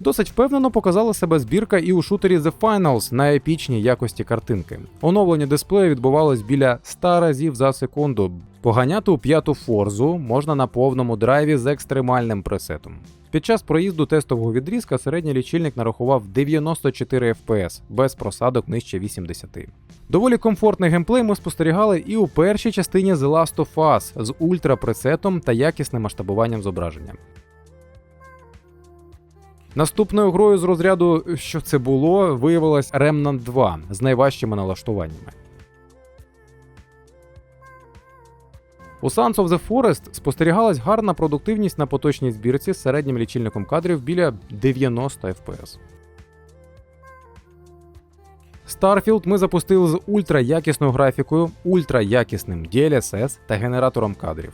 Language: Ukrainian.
Досить впевнено показала себе збірка і у шутері The Finals на епічній якості картинки. Оновлення дисплею відбувалось біля 100 разів за секунду. Поганяти у п'яту форзу можна на повному драйві з екстремальним пресетом. Під час проїзду тестового відрізка середній лічильник нарахував 94 FPS без просадок нижче 80. Доволі комфортний геймплей ми спостерігали і у першій частині The Last of Us з ультрапресетом та якісним масштабуванням зображення. Наступною грою з розряду, що це було, виявилась Remnant 2 з найважчими налаштуваннями. У Sons of the Forest спостерігалась гарна продуктивність на поточній збірці з середнім лічильником кадрів біля 90 FPS. Starfield ми запустили з ультраякісною графікою, ультраякісним DLSS та генератором кадрів.